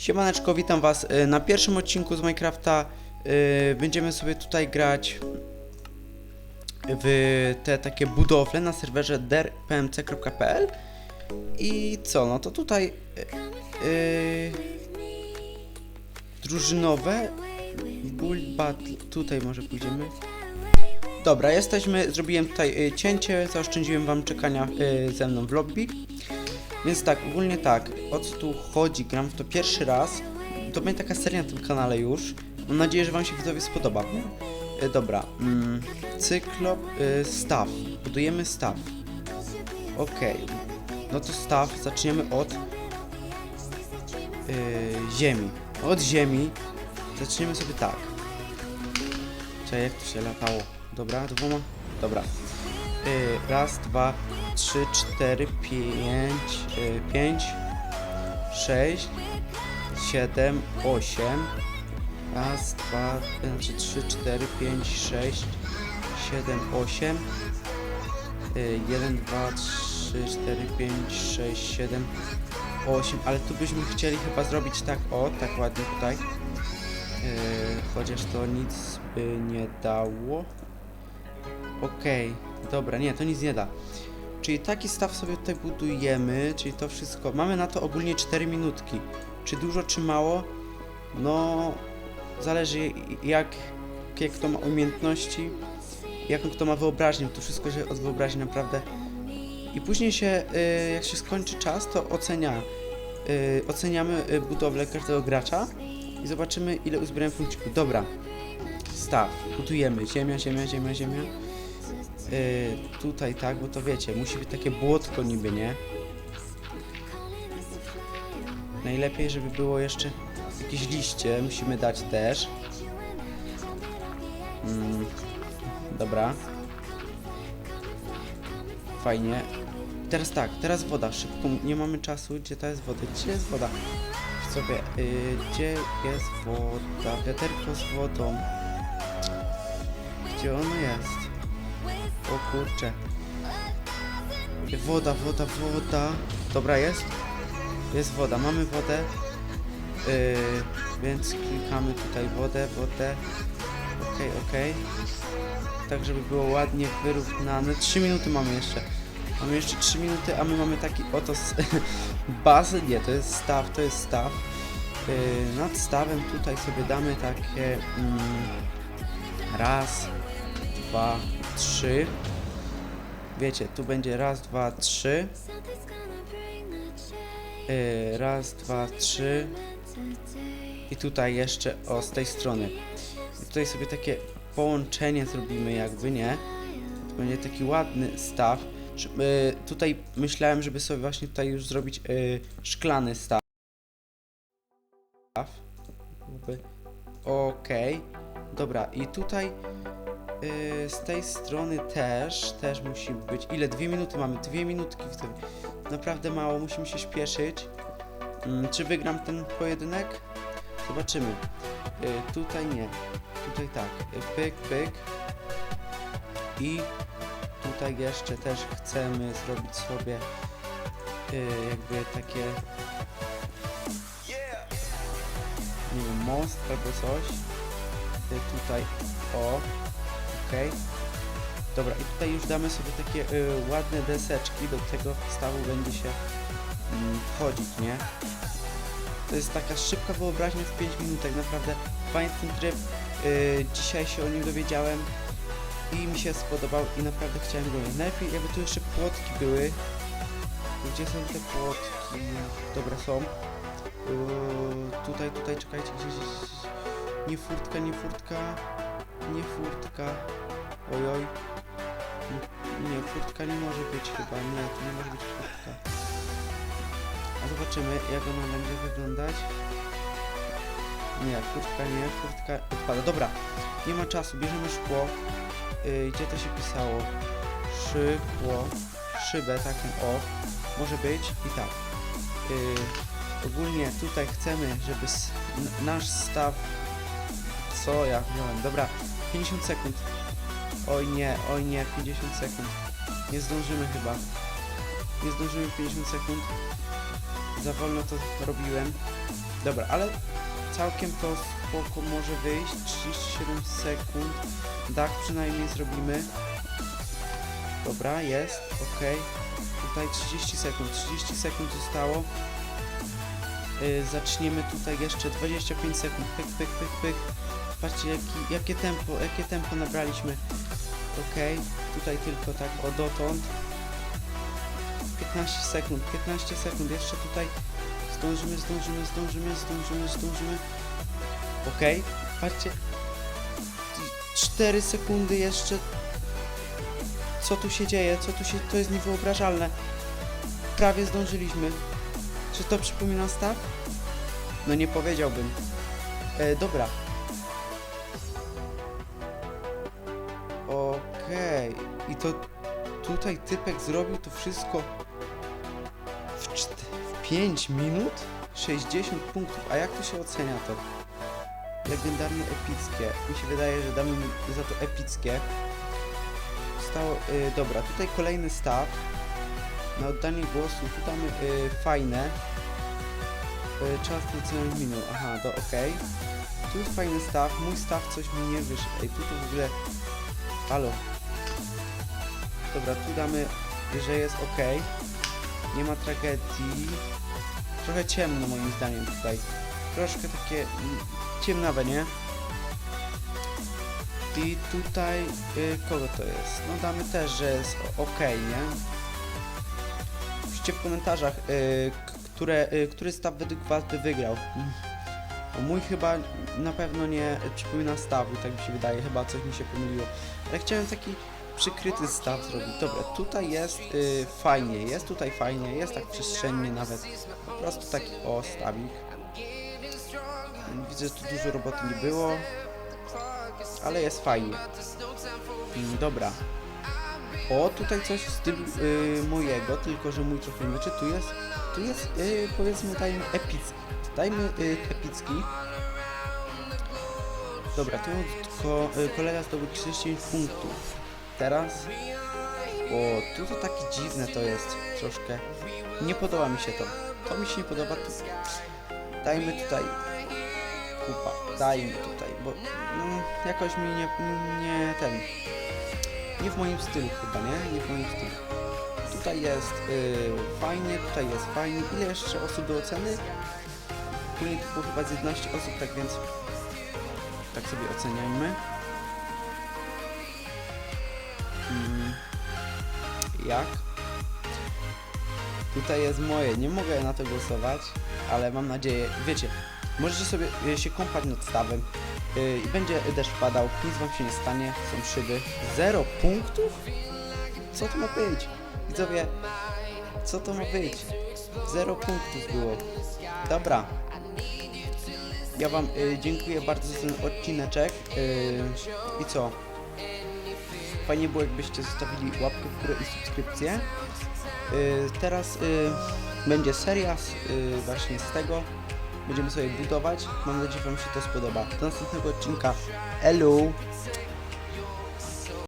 Siemaneczko, witam was y, na pierwszym odcinku z Minecrafta. y, Będziemy sobie tutaj grać w te takie budowle na serwerze derpmc.pl i co, no to tutaj y, y, drużynowe build battle, tutaj może pójdziemy. Dobra, jesteśmy, zrobiłem tutaj cięcie, zaoszczędziłem wam czekania ze mną w lobby. Więc tak, ogólnie tak, o co tu chodzi, gram w to pierwszy raz. To będzie taka seria na tym kanale już. Mam nadzieję, że wam się widzowie spodoba. E, dobra, mm, cyklop, y, staw. Budujemy staw. Okej. No to staw, zaczniemy od y, ziemi. Od ziemi zaczniemy sobie tak. Czekaj, jak to się latało? Dobra, dwoma. Dobra. Y, raz, dwa, trzy, cztery, pięć, y, pięć, sześć, siedem, osiem. Raz, dwa, znaczy trzy, cztery, pięć, sześć, siedem, osiem. Y, jeden, dwa, trzy, cztery, pięć, sześć, siedem, osiem. Ale tu byśmy chcieli chyba zrobić tak, o, tak ładnie tutaj. Chociaż to nic by nie dało. Okej, dobra, nie, to nic nie da. Czyli taki staw sobie tutaj budujemy, czyli to wszystko. Mamy na to ogólnie 4 minutki. Czy dużo, czy mało? No, zależy jak, jakie kto ma umiejętności, jaką kto ma wyobraźnię. To wszystko się od wyobraźni naprawdę. I później się, y, jak się skończy czas, to ocenia. Y, oceniamy y, budowlę każdego gracza i zobaczymy ile uzbieramy punkcików. Dobra, staw, budujemy. Ziemia, ziemia, ziemia, ziemia. Y, tutaj tak, bo to wiecie, musi być takie błotko niby, nie? Najlepiej, żeby było jeszcze jakieś liście, musimy dać też. Mm, dobra. Fajnie. Teraz tak, teraz woda, szybko, nie mamy czasu, gdzie ta jest woda, gdzie jest woda? Sobie, y, gdzie jest woda, wiaderko z wodą. Gdzie ono jest? O kurczę. Woda, woda, woda. Dobra, jest? Jest woda, mamy wodę. Yy, więc klikamy tutaj wodę, wodę. Okej, okej. Tak, żeby było ładnie wyrównane. 3 minuty mamy jeszcze. Mamy jeszcze 3 minuty, a my mamy taki oto bazę. Nie, to jest staw, to jest staw. Yy, nad stawem tutaj sobie damy takie mm, raz, dwa, trzy. Wiecie, tu będzie raz, dwa, trzy. Yy, raz, dwa, trzy. I tutaj jeszcze o z tej strony. I tutaj sobie takie połączenie zrobimy jakby, nie? To będzie taki ładny staw. Yy, tutaj myślałem, żeby sobie właśnie tutaj już zrobić yy, szklany staw. Okej. Dobra, i tutaj Yy, z tej strony też, też musi być. Ile? Dwie minuty mamy, dwie minutki w tym. Naprawdę mało, musimy się śpieszyć. Mm, czy wygram ten pojedynek? Zobaczymy. Yy, tutaj nie. Tutaj tak. Pyk, pyk. I tutaj jeszcze też chcemy zrobić sobie yy, jakby takie nie wiem, most albo coś. Tutaj o Okej. Dobra, i tutaj już damy sobie takie y, ładne deseczki, do tego stawu będzie się mm, wchodzić, nie? To jest taka szybka wyobraźnia w 5 minut, tak naprawdę fajny tryb. Y, dzisiaj się o nim dowiedziałem i mi się spodobał i naprawdę chciałem go mieć. Najlepiej jakby tu jeszcze płotki były. Gdzie są te płotki? Dobra, są. Y, tutaj, tutaj, czekajcie, gdzieś. Nie furtka, nie furtka. Nie furtka. Ojoj. Nie, furtka nie może być chyba. Nie, to nie może być furtka. A zobaczymy, jak ona będzie wyglądać. Nie, furtka nie, furtka odpada. Dobra, nie ma czasu, bierzemy szkło. Yy, gdzie to się pisało? Szykło. Szybę taką, o. Może być i tak. Yy, ogólnie tutaj chcemy, żeby nasz staw co ja wziąłem? Dobra, 50 sekund. Oj nie, oj nie, 50 sekund. Nie zdążymy chyba. Nie zdążymy 50 sekund. Za wolno to robiłem. Dobra, ale całkiem to spoko może wyjść. 37 sekund. Dach przynajmniej zrobimy. Dobra, jest, ok. Tutaj 30 sekund, 30 sekund zostało. Yy, zaczniemy tutaj jeszcze 25 sekund. Pyk, pyk, pyk, pyk. Patrzcie jaki, jakie tempo, jakie tempo nabraliśmy. Ok, tutaj tylko tak o dotąd. 15 sekund, 15 sekund, jeszcze tutaj zdążymy, zdążymy, zdążymy, zdążymy, zdążymy. Ok, patrzcie. 4 sekundy jeszcze. Co tu się dzieje? Co tu się... To jest niewyobrażalne. Prawie zdążyliśmy. Czy to przypomina staw? No nie powiedziałbym. E, dobra. Okej. I to tutaj typek zrobił to wszystko w, w 5 minut? 60 punktów. A jak to się ocenia to? Legendarne epickie. Mi się wydaje, że damy mu za to epickie. Stało, y, dobra, tutaj kolejny staw. Na oddanie głosu. Tu damy y, fajne. Y, czas tracony minął. Aha, to okej. Tu jest fajny staw. Mój staw coś mi nie wyszedł. Ej, tu to w ogóle... Halo. Dobra, tu damy, że jest ok. Nie ma tragedii. Trochę ciemno moim zdaniem tutaj. Troszkę takie mm, ciemnawe, nie? I tutaj y, kogo to jest? No damy też, że jest ok, nie? Piszcie w komentarzach, y, które, y, który staw według was by wygrał. No mój chyba na pewno nie przypomina stawu, tak mi się wydaje, chyba coś mi się pomyliło. Ale chciałem taki przykryty staw zrobić. Dobra, tutaj jest y, fajnie, jest tutaj fajnie, jest tak przestrzennie nawet. Po prostu taki o stawik. Widzę, że tu dużo roboty nie było, ale jest fajnie. Mm, Dobra. O, tutaj coś w stylu y, mojego, tylko że mój trochę inaczej. Tu jest, tu jest, y, powiedzmy, dajmy epicki. Dajmy y, epicki. Dobra, tu ko, y, kolega zdobył 39 punktów. Teraz... O, tu to takie dziwne to jest troszkę. Nie podoba mi się to. To mi się nie podoba. Tu... Dajmy tutaj... Kupa. Dajmy tutaj, bo mm, jakoś mi nie, nie ten... Nie w moim stylu chyba, nie? Nie w moim stylu. Tutaj jest y, fajnie, tutaj jest fajnie. Ile jeszcze osób do oceny? Później to było chyba z 11 osób, tak więc tak sobie oceniajmy. Jak? Tutaj jest moje, nie mogę na to głosować, ale mam nadzieję, wiecie, możecie sobie y, się kąpać nad stawem y, i będzie deszcz padał, nic wam się nie stanie, są szyby. Zero punktów? Co to ma być? Widzowie, co to ma być? Zero punktów było. Dobra. Ja wam y, dziękuję bardzo za ten odcineczek. Y, I co? Fajnie było jakbyście zostawili łapkę w górę i subskrypcję. Y, teraz y, będzie seria y, właśnie z tego. Będziemy sobie budować. Mam nadzieję, że wam się to spodoba. Do następnego odcinka. Elu!